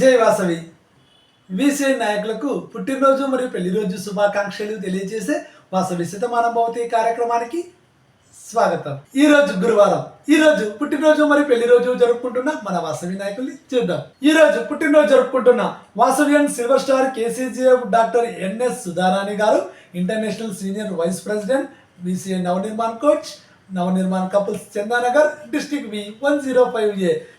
జై వాసవి. వీసీ నాయకులకు పుట్టినరోజు మరియు పెళ్ళి రోజు శుభాకాంక్షలు తెలియజేసే వాసవి శతమానుభవతి కార్యక్రమానికి స్వాగతం. ఈ రోజు గురువారం. ఈరోజు పుట్టినరోజు మరియు పెళ్ళి రోజు జరుపుకుంటున్న మన వాసవి నాయకుల్ని చూద్దాం. ఈరోజు పుట్టినరోజు జరుపుకుంటున్న Vasavian silver star KCGF doctor NS Sudharani గారు international senior vice president BCA Navnirman coach Navnirman couples Chandanagar district V one zero five A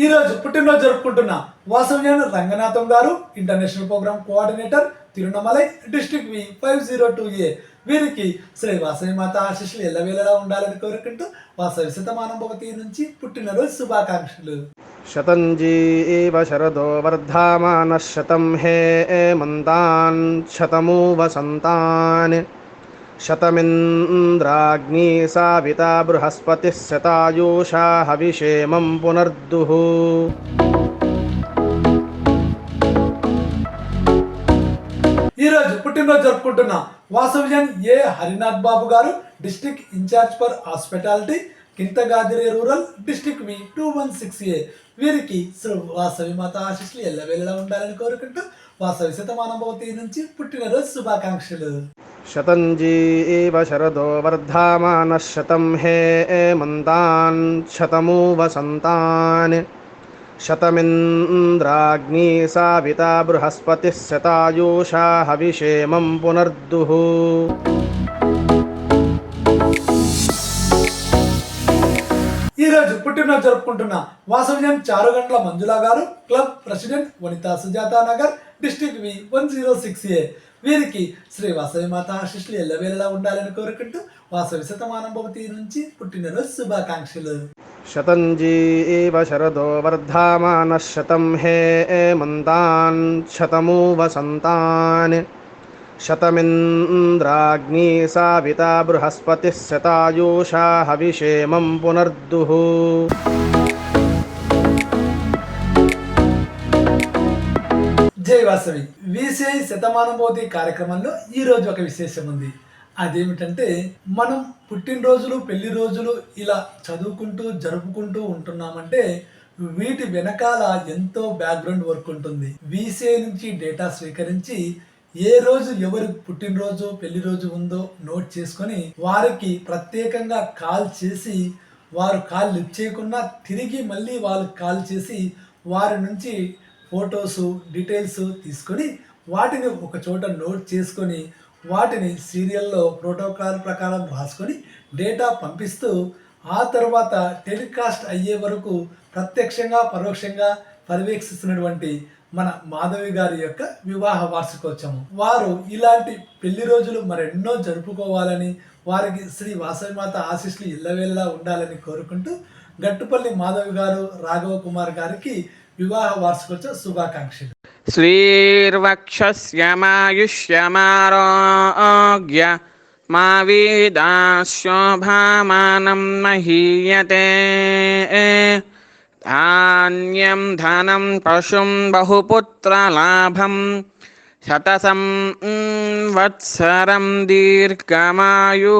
ఈరోజు పుట్టినరోజు జరుపుకుంటున్న వాసవ్యాన రంగనాథం గారు international program coordinator Tiruvannamalai district V five zero two A. వీరికి శ్రీ వాసవి మాత ఆశీస్సులు ఎల్లవేళలా ఉండాలని కోరుకుంటూ వాసవి శతమానం భవతి నుంచి పుట్టినరోజు శుభాకాంక్షలు. శతంజీ శరదో వర్ధామాన శతం హే మంతాన్ శతము వసంతాన్ शतमिन्द्राग्नी साविता बृहस्पतिः शतायुषा हविषेमं पुनर्दुः ఈ రోజు పుట్టినరోజు జరుపుకుంటున్న వాసవ్యన్ ఏ హరినాథ్ బాబు గారు district incharge for hospitality కింతగాదిరి rural district V two one six A వీరికి శ్రీ వాసవి మాత ఆశీస్సులు ఎల్లవేళలా ఉండాలని కోరుకుంటూ వాసవి శతమానభవతి నుంచి పుట్టినరోజు శుభాకాంక్షలు. శతంజీ ఏవ శరదో వర్ధమాన శతం హే మంతాన్ శతమూ వసంతాన్. శతమింద్రాగ్ని సావిత బృహస్పతి శతాయూషా హవిషేమం పునర్దుః. ఈరోజు పుట్టినరోజు జరుపుకుంటున్న వాసవ్యం చారుగంట్ల మంజులా గారు club president Vanitha Sujatha Nagar district V one zero six A. వీరికి శ్రీ వాసవి మాత ఆశిష్లు ఎల్లవేళలా ఉండాలని కోరుకుంటూ వాసవి శతమానం భవతి నుంచి పుట్టినరోజు శుభాకాంక్షలు. శతంజీ ఏవ శరదో వర్ధామాన శతం హే మంతాన్ శతము వసంతాన్ शतमिन्द्राग्नी साविता बृहस्पतिः शतायुषा हविषेमं पुनर्दुः జై వాసవి విసిఐ శతమానుభూతి కార్యక్రమంలో ఈ రోజు ఒక విశేషం ఉంది అదేమిటంటే మనం పుట్టినరోజులు పెళ్లి రోజులు ఇలా చదువుకుంటూ జరుపుకుంటూ ఉంటున్నామంటే వీటి వెనకాల ఎంతో బ్యాక్గ్రౌండ్ వర్క్ ఉంటుంది విసిఐ నుంచి డేటా స్వీకరించి ఏ రోజు ఎవరి పుట్టినరోజు పెళ్ళి రోజు ఉందో నోట్ చేసుకొని వారికి ప్రత్యేకంగా కాల్ చేసి వారు కాల్ లిఫ్ట్ చేయకుండా తిరిగి మళ్ళీ వాళ్ళు కాల్ చేసి వారి నుంచి ఫొటోస్ డీటెయిల్స్ తీసుకొని వాటిని ఒక చోట నోట్ చేసుకొని వాటిని సీరియల్లో ప్రోటోకాల్ ప్రకారం రాసుకొని డేటా పంపిస్తూ ఆ తర్వాత టెలికాస్ట్ అయ్యే వరకు ప్రత్యక్షంగా పరోక్షంగా పర్యవేక్షిస్తున్నటువంటి మన మాధవి గారి యొక్క వివాహ వార్షికోత్సవం. వారు ఇలాంటి పెళ్ళి రోజులు మరెన్నో జరుపుకోవాలని వారికి శ్రీ వాసవిమాత ఆశీస్సులు ఇల్లవేళ్ళ ఉండాలని కోరుకుంటూ గట్టుపల్లి మాధవి గారు రాఘవ కుమార్ గారికి వివాహ వార్షికోత్సవ శుభాకాంక్షలు. శ్రీర్వక్షమాయుష్యమారోగ్య మా వీదాశోభామానం మహీయతే. ధాన్యం ధనం పశుం బహుపుత్రలాభం శతసం వత్సరం దీర్ఘమాయు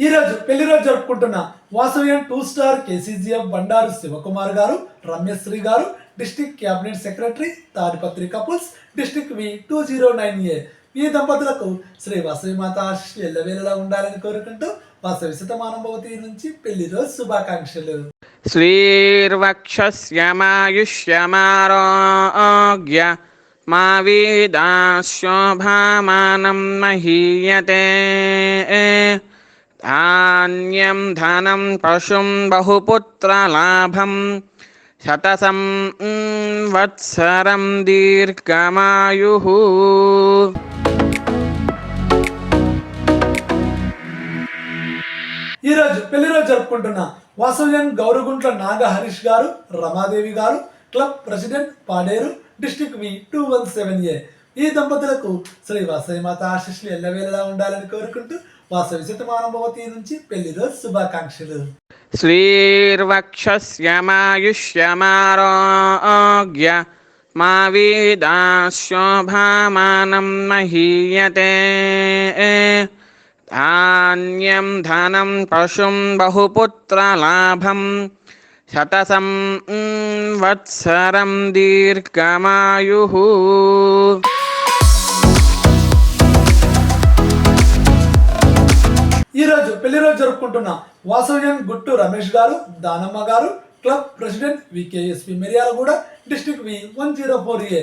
ఈరోజు పెళ్ళి రోజు జరుపుకుంటున్న వాసవ్యం two star KCGF Bandaru Sivakumar గారు రమ్యశ్రీ గారు district cabinet secretary Tadipatri couples district V two zero nine A ఈ దంపతులకు శ్రీ వసవిమాత ఆశిష్లు ఎల్లవేళలా ఉండాలని కోరుకుంటూ వసవి శతమానభవతి నుంచి పెళ్ళి రోజు శుభాకాంక్షలు. శ్రీర్వక్షమాయుష్యమారోగ్య మా వీదాశోభామానం మహీయతే. ధాన్యం ధనం పశుం బహుపుత్రలాభం శతసం వత్సరం దీర్ఘమాయు. ఈరోజు పెళ్ళి రోజు జరుపుకుంటున్న వాసవ్యన్ గౌరగుంట్ల నాగ హరీష్ గారు రమాదేవి గారు club president Paderu district V two one seven A. ఈ దంపతులకు శ్రీ వాసవిమాత ఆశిష్లు ఎల్లవేళలా ఉండాలని కోరుకుంటూ వాసవి శతమానభవతి నుంచి పెళ్ళి రోజు శుభాకాంక్షలు. శ్రీర్వక్షమాయుష్యమారోగ్య మా వీదాశోభామానం మహీయతే. ధాన్యం ధనం పశుం బహుపుత్రలాభం శతసం వత్సరం దీర్ఘమాయు ఈరోజు పెళ్ళి రోజు జరుపుకుంటున్న వాసవ్యం గుట్టు రమేష్ గారు దానమ్మ గారు club president VKSP Miryalaguda district V one zero four A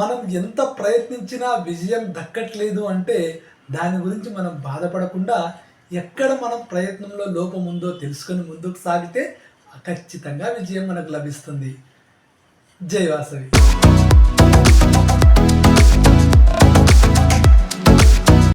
మనం ఎంత ప్రయత్నించినా విజయం దక్కట్లేదు అంటే దాని గురించి మనం బాధపడకుండా ఎక్కడ మనం ప్రయత్నంలో లోపం ఉందో తెలుసుకొని ముందుకు సాగితే ఖచ్చితంగా విజయం మనకు లభిస్తుంది. జై వాసవి.